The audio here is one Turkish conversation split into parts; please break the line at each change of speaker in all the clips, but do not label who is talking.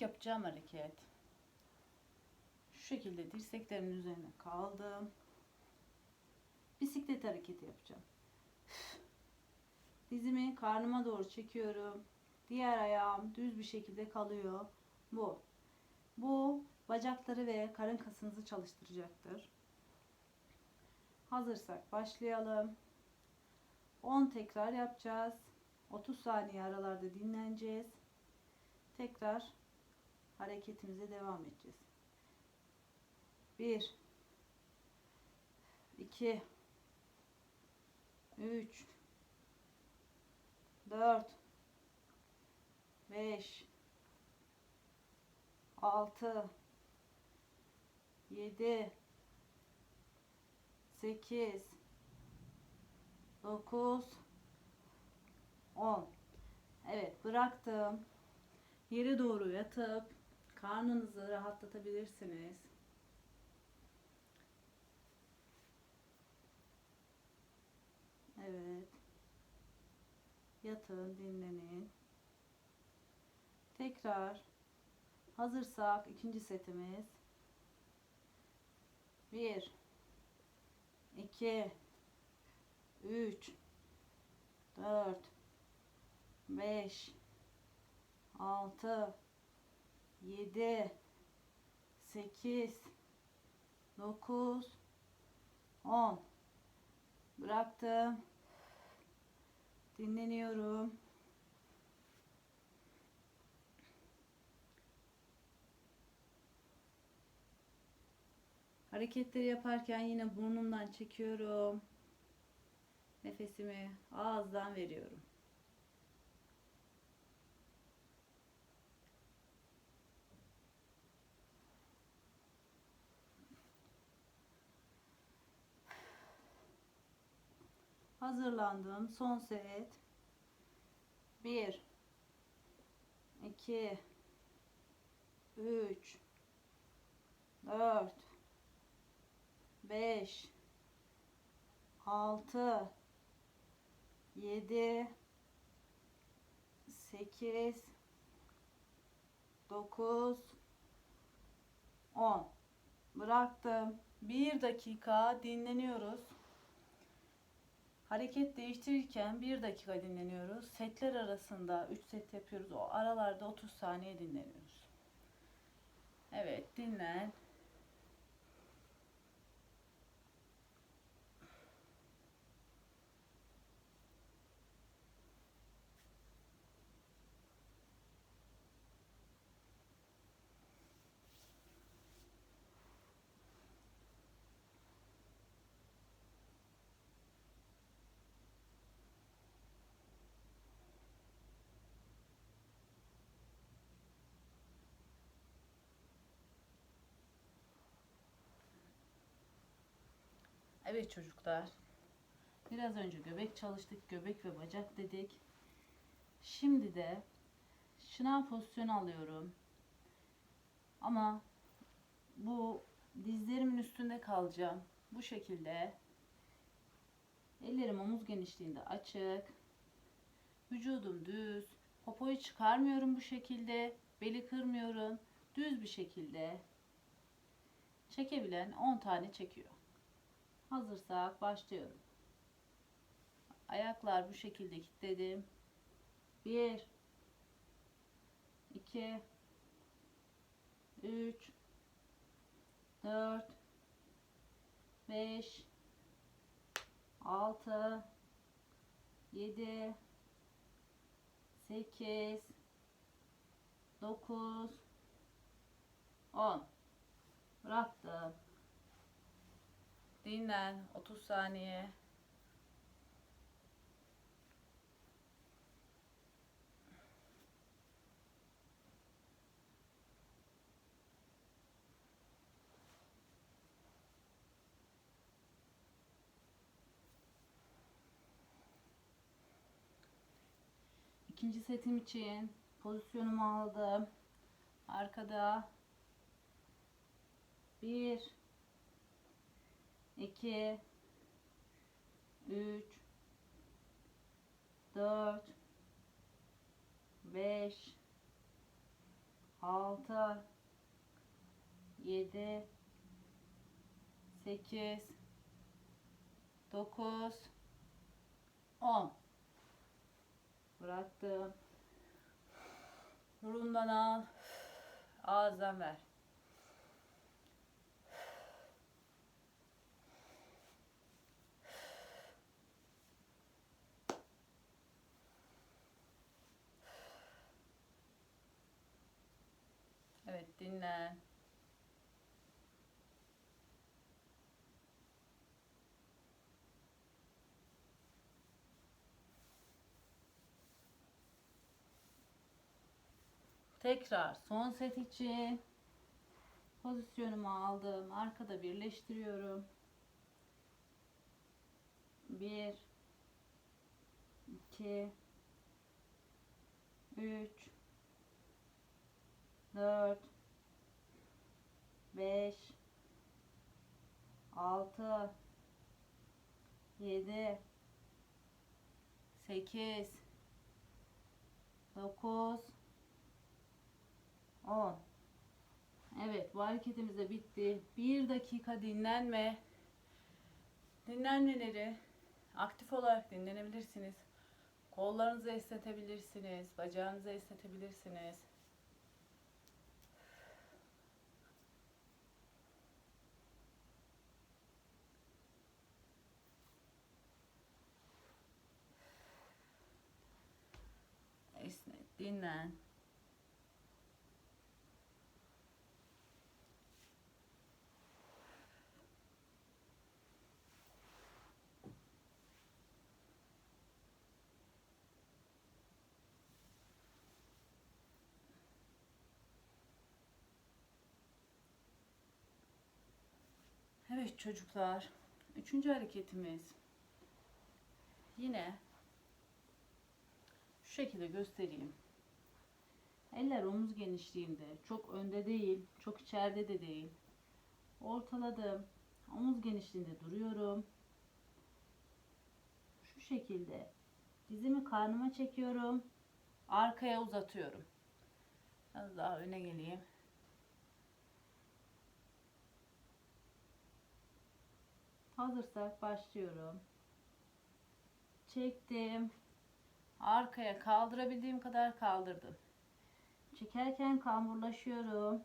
Yapacağım hareket. Şu şekilde dirseklerimin üzerine kaldım. Bisiklet hareketi yapacağım. Dizimi karnıma doğru çekiyorum. Diğer ayağım düz bir şekilde kalıyor. Bu. Bu bacakları ve karın kasınızı çalıştıracaktır. Hazırsak başlayalım. 10 tekrar yapacağız. 30 saniye aralarda dinleneceğiz. Tekrar hareketimize devam edeceğiz. 1 2 3 4 5 6 7 8 9 10 Evet bıraktım. Yere doğru yatıp karnınızı rahatlatabilirsiniz. Evet. Yatın, dinlenin. Tekrar hazırsak ikinci setimiz. 1 2 3 4 5 6 7 8 9 10 Bıraktım. Dinleniyorum. Hareketleri yaparken yine burnumdan çekiyorum. Nefesimi ağızdan veriyorum. Hazırlandım. Son set. 1 2 3 4 5 6 7 8 9 10 Bıraktım. 1 dakika dinleniyoruz. Hareket değiştirirken 1 dakika dinleniyoruz. Setler arasında 3 set yapıyoruz. O aralarda 30 saniye dinleniyoruz. Evet dinlen. Evet çocuklar. Biraz önce göbek çalıştık. Göbek ve bacak dedik. Şimdi de şınav pozisyonu alıyorum. Ama bu dizlerimin üstünde kalacağım. Bu şekilde. Ellerim omuz genişliğinde açık. Vücudum düz. Popoyu çıkarmıyorum bu şekilde. Beli kırmıyorum. Düz bir şekilde. Çekebilen 10 tane çekiyor. Hazırsak başlıyorum. Ayaklar bu şekilde kilitledim. 1 2 3 4 5 6 7 8 9 10 Bıraktım. Dinlen 30 saniye. İkinci setim için pozisyonumu aldım. Arkada 1 2 3 4 5 6 7 8 9 10 Bıraktım. Burundan al. Ağızdan ver. Evet dinlen. Tekrar son set için pozisyonumu aldım. Arkada birleştiriyorum. 1 2 3 4 5 6 7 8 9 10 Evet bu hareketimiz de bitti. Bir dakika dinlenme. Dinlenmeleri aktif olarak dinlenebilirsiniz. Kollarınızı esnetebilirsiniz. Bacağınızı esnetebilirsiniz. Dinlen. Evet çocuklar. Üçüncü hareketimiz. Yine şu şekilde göstereyim. Eller omuz genişliğinde. Çok önde değil. Çok içeride de değil. Ortaladım. Omuz genişliğinde duruyorum. Şu şekilde. Dizimi karnıma çekiyorum. Arkaya uzatıyorum. Biraz daha öne geleyim. Hazırsak başlıyorum. Çektim. Arkaya kaldırabildiğim kadar kaldırdım. Çekerken kamburlaşıyorum.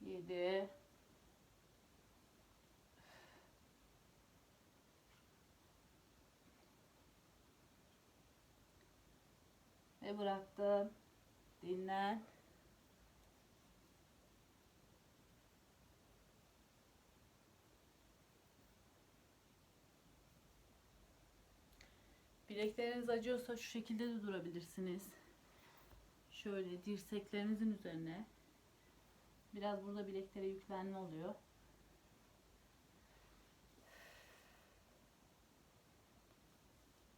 Yedi. Ve bıraktım. Dinlen. Bilekleriniz acıyorsa şu şekilde de durabilirsiniz. Şöyle dirseklerinizin üzerine. Biraz burada bileklere yüklenme oluyor.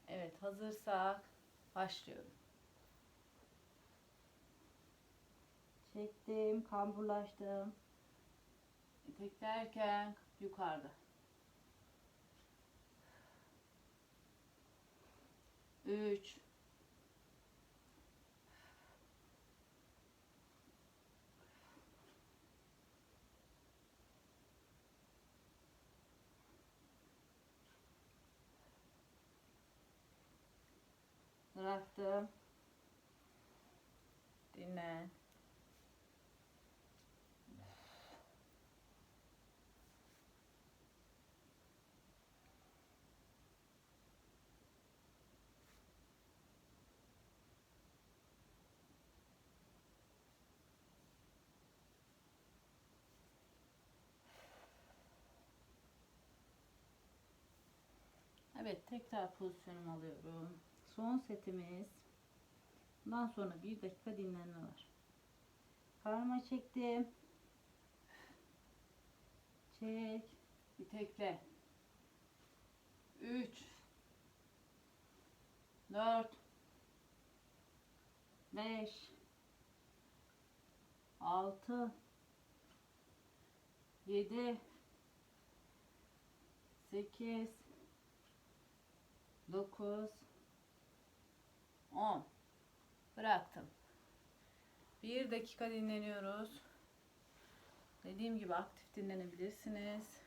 Evet hazırsak başlıyorum. Çektim, kamburlaştım. İteklerken yukarıda. Üç. Bıraktım. Dinlen. Evet tekrar pozisyonumu alıyorum. Son setimiz. Bundan sonra bir dakika dinlenme var. Karnıma çektim. Çek. Bir tekle. 3 4 5 6 7 8 9 10 bıraktım. Bir dakika dinleniyoruz. Dediğim gibi aktif dinlenebilirsiniz.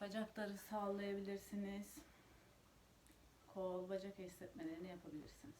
Bacakları sallayabilirsiniz. Kol, bacak esnetmelerini yapabilirsiniz.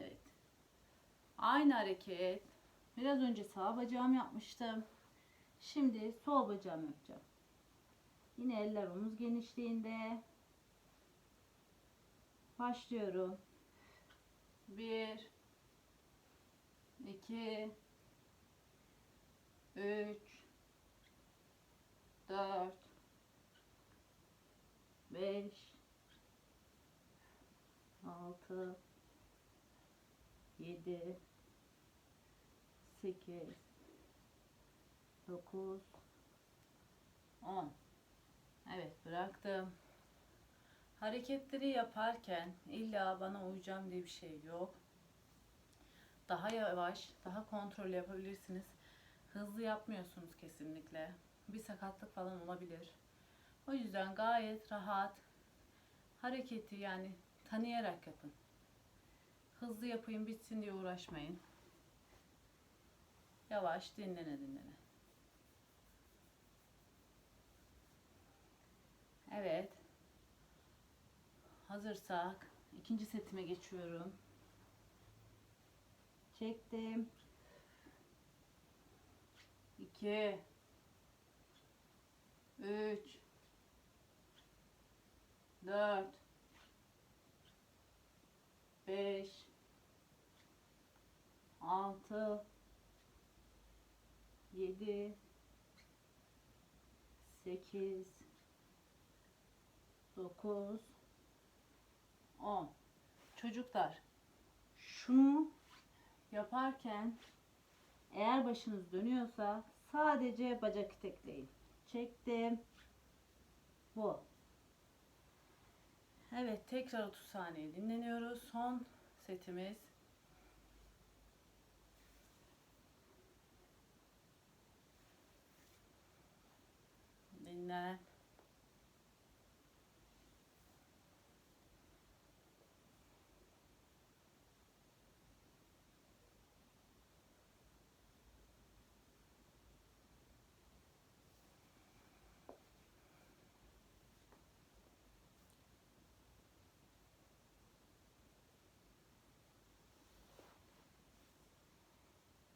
Evet. Aynı hareket. Biraz önce sağ bacağım yapmıştım. Şimdi sol bacağım yapacağım. Yine eller omuz genişliğinde. Başlıyorum. 1 2 3 4 5 6 7 8 9 10 Evet bıraktım. Hareketleri yaparken illa bana uyacağım diye bir şey yok. Daha yavaş, daha kontrol yapabilirsiniz. Hızlı yapmıyorsunuz kesinlikle. Bir sakatlık falan olabilir. O yüzden gayet rahat hareketi yani tanıyarak yapın. Hızlı yapayım bitsin diye uğraşmayın. Yavaş dinlene dinlene. Evet. Hazırsak ikinci setime geçiyorum. Çektim. 2 3 4 5 6 7 8 9 10 Çocuklar şunu yaparken eğer başınız dönüyorsa sadece bacak itekleyin. Çektim. Bu. Evet tekrar 30 saniye dinleniyoruz. Son setimiz. Dinlen.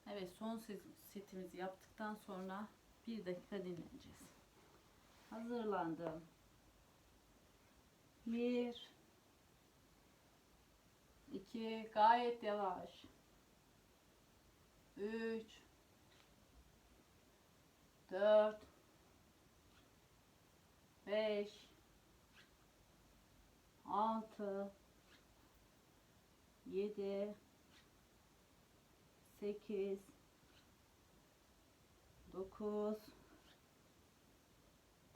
Evet son set- setimizi yaptıktan sonra bir dakika dinleneceğiz. Hazırlandım. Bir, iki, gayet yavaş. Üç, dört, beş, altı, yedi, 8 9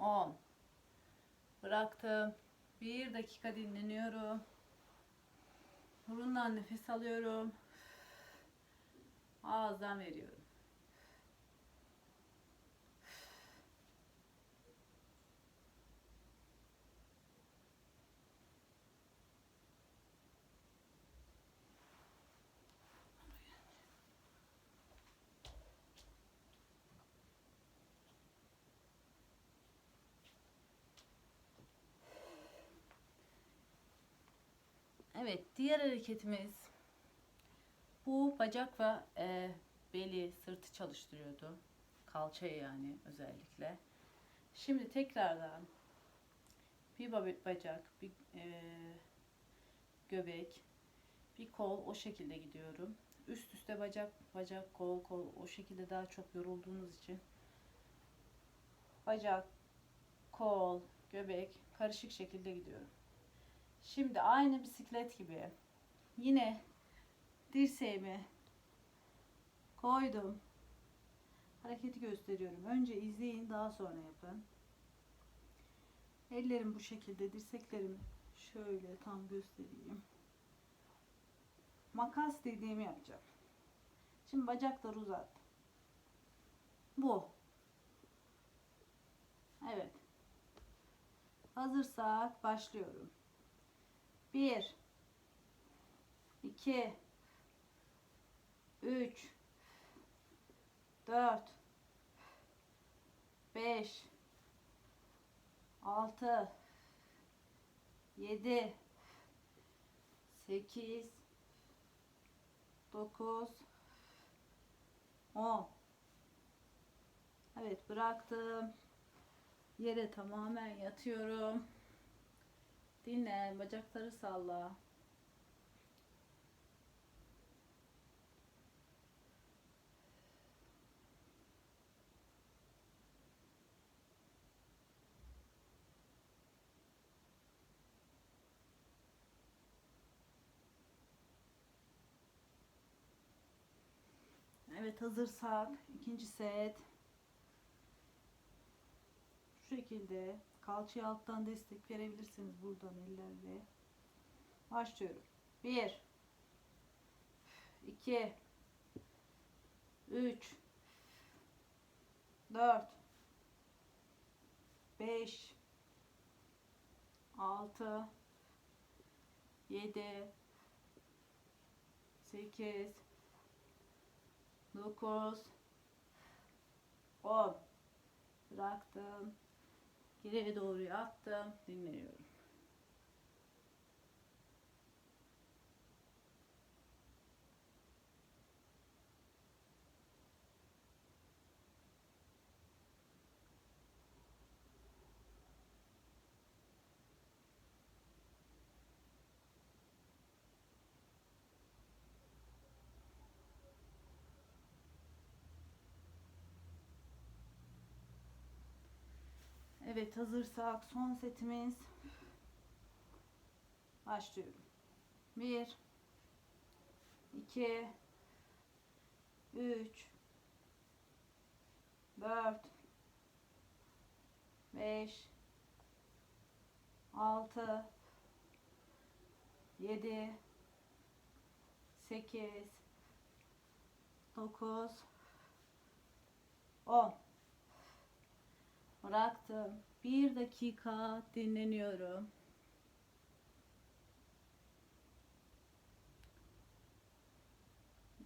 10 Bıraktım. Bir dakika dinleniyorum. Burundan nefes alıyorum. Ağızdan veriyorum. Evet, diğer hareketimiz bu bacak ve e, beli, sırtı çalıştırıyordu. Kalçayı yani özellikle. Şimdi tekrardan bir ba- bacak, bir e, göbek, bir kol o şekilde gidiyorum. Üst üste bacak, bacak, kol, kol o şekilde daha çok yorulduğunuz için bacak, kol, göbek karışık şekilde gidiyorum. Şimdi aynı bisiklet gibi yine dirseğimi koydum. Hareketi gösteriyorum. Önce izleyin, daha sonra yapın. Ellerim bu şekilde, dirseklerimi şöyle tam göstereyim. Makas dediğimi yapacağım. Şimdi bacakları uzat. Bu. Evet. Hazırsak başlıyorum. 1 2 3 4 5 6 7 8 9 10 Evet bıraktım. Yere tamamen yatıyorum. Dinle, bacakları salla. Evet hazırsak ikinci set. Şu şekilde kalçaya alttan destek verebilirsiniz buradan ellerle. Başlıyorum. 1 2 3 4 5 6 7 8 9 10 bıraktım geriye doğru yattım dinleniyorum Evet hazırsak son setimiz başlıyorum. 1 2 3 4 5 6 7 8 9 10 Bıraktım. Bir dakika dinleniyorum.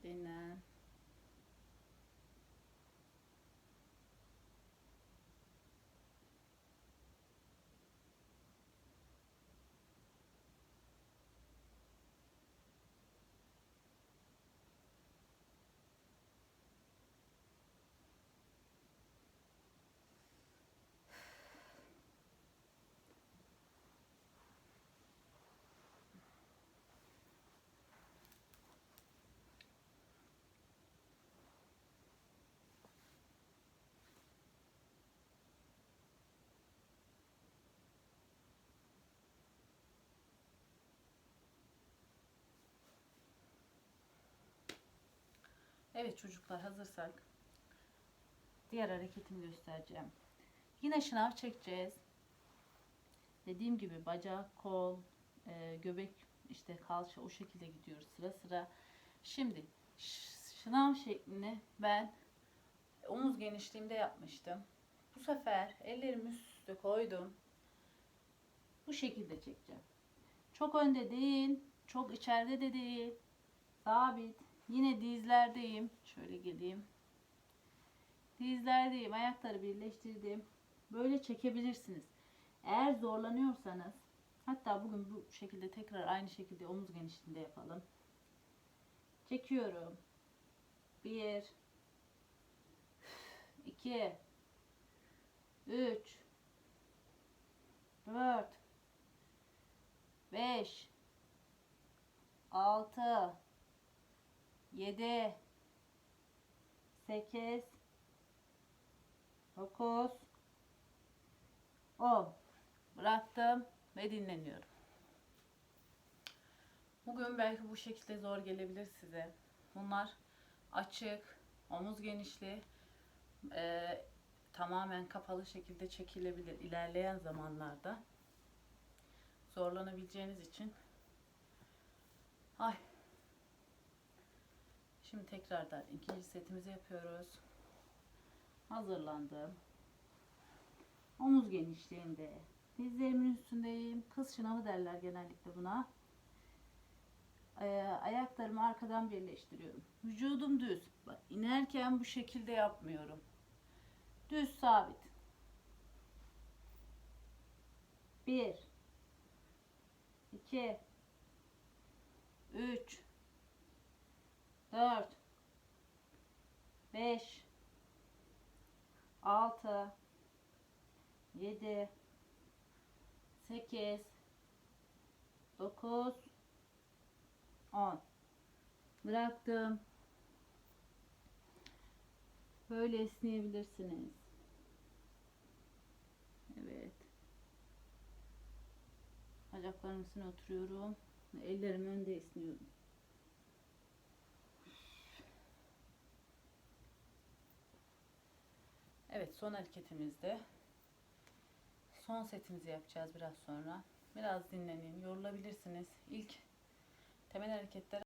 Dinlen. Evet çocuklar hazırsak diğer hareketimi göstereceğim. Yine şınav çekeceğiz. Dediğim gibi bacak, kol, e, göbek, işte kalça o şekilde gidiyoruz sıra sıra. Şimdi şınav şeklini ben omuz genişliğimde yapmıştım. Bu sefer ellerimi üst üste koydum. Bu şekilde çekeceğim. Çok önde değil, çok içeride de değil. Sabit. Yine dizlerdeyim. Şöyle geleyim. Dizlerdeyim. Ayakları birleştirdim. Böyle çekebilirsiniz. Eğer zorlanıyorsanız hatta bugün bu şekilde tekrar aynı şekilde omuz genişliğinde yapalım. Çekiyorum. 1 2 3 4 5 6 7 8 9 10 Bıraktım ve dinleniyorum. Bugün belki bu şekilde zor gelebilir size. Bunlar açık, omuz genişliği, e, tamamen kapalı şekilde çekilebilir ilerleyen zamanlarda. Zorlanabileceğiniz için. Ay. Şimdi tekrardan ikinci setimizi yapıyoruz. Hazırlandım. Omuz genişliğinde. Dizlerimin üstündeyim. Kız şınavı derler genellikle buna. Ee, ayaklarımı arkadan birleştiriyorum. Vücudum düz. Bak inerken bu şekilde yapmıyorum. Düz sabit. Bir. iki, Üç. Dört. Beş. Altı. Yedi. Sekiz. Dokuz. 10 bıraktım böyle esneyebilirsiniz evet bacaklarımın üstüne oturuyorum ellerim önde esniyorum evet son hareketimizde. Son setimizi yapacağız biraz sonra. Biraz dinlenin yorulabilirsiniz. İlk temel hareketler